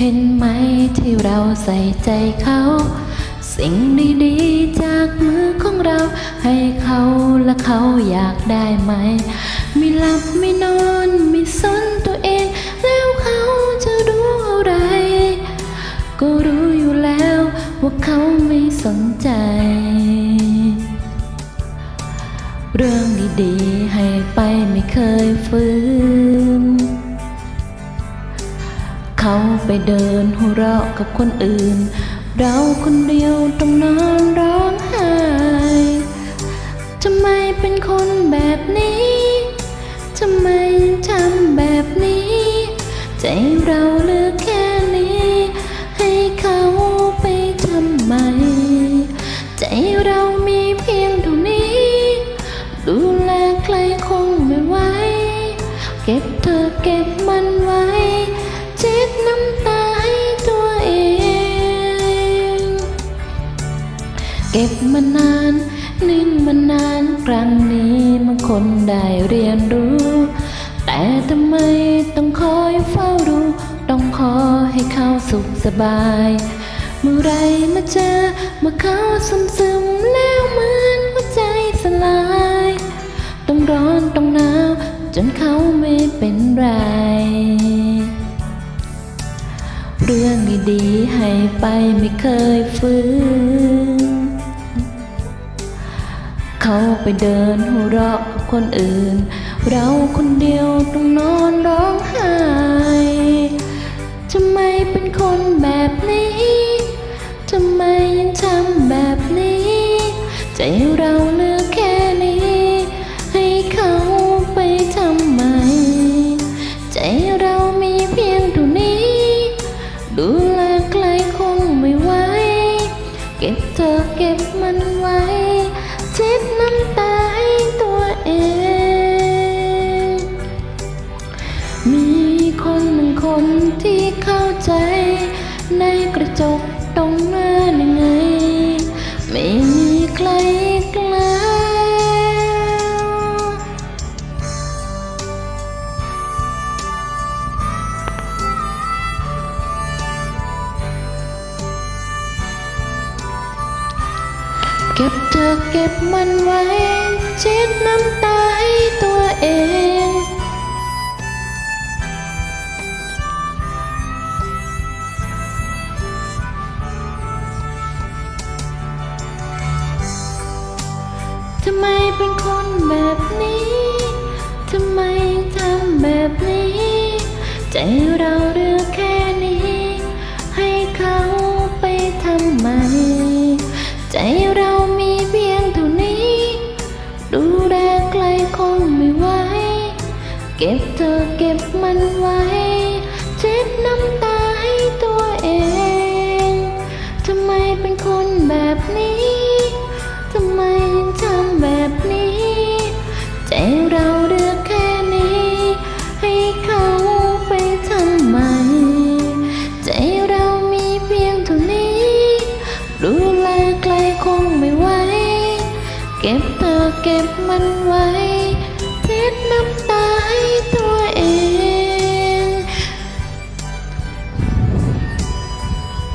เห็นไหมที่เราใส่ใจเขา สิ่งดีๆจากมือของเรา ให้เขาและเขาอยากได้ไหม ไม่หลับไม่นอนไม่สนตัวเอง แล้วเขาจะรู้อะไร ก็รู้อยู่แล้วว่าเขาไม่สนใจ เรื่องดีๆให้ไปไม่เคยฟื้น เขาไปเดินหัวเราะกับคนอื่น เราคนเดียวต้องนอนร้องไห้ทำไมเป็นคนแบบนี้ทำไมทำแบบนี้ ใจเราเหลือกแค่นี้ ให้เขาไปทำไม ใจเรามีเพียงเท่านี้ ดูแลใครคงไม่ไหวเก็บเธอเก็บมันไว้ เช็ดน้ำตาให้ตัวเอง เก็บมานานนิ่งมานานครั้งนี้มันคนได้เรียนรู้ แต่ทำไมต้องคอยเฝ้าดูต้องขอให้เขาสุขสบาย เมื่อไรมาเจอเมื่อเขาซึมซึมแล้วเหมือนหัวใจสลาย ต้องร้อนต้องหนาวจนเขาไม่เป็นไร เรื่องดีๆให้ไปไม่เคยฟื้น เขาไปเดินหัวเราะกับคนอื่น เราคนเดียวต้องนอนร้องไห้ทำไมเป็นคนแบบนี้ ทำไมยังทำแบบนี้ใจ ใจในกระจกตรงหน้ายังไง ไม่มีใครกล้าเก็บเธอเก็บมันไว้เช็ดน้ำตาให้ตัวเองำไมเป็นคนแบบนี้ ทำไมทำแบบนี้ ใจเราเหลือกแค่นี้ ให้เขาไปทำไม ใจเรามีเพียงเท่านี้ ดูแลใครคงไม่ไหว เก็บเธอเก็บมันไว้ เช็ดน้ำตา เก็บเธอเก็บมันไว้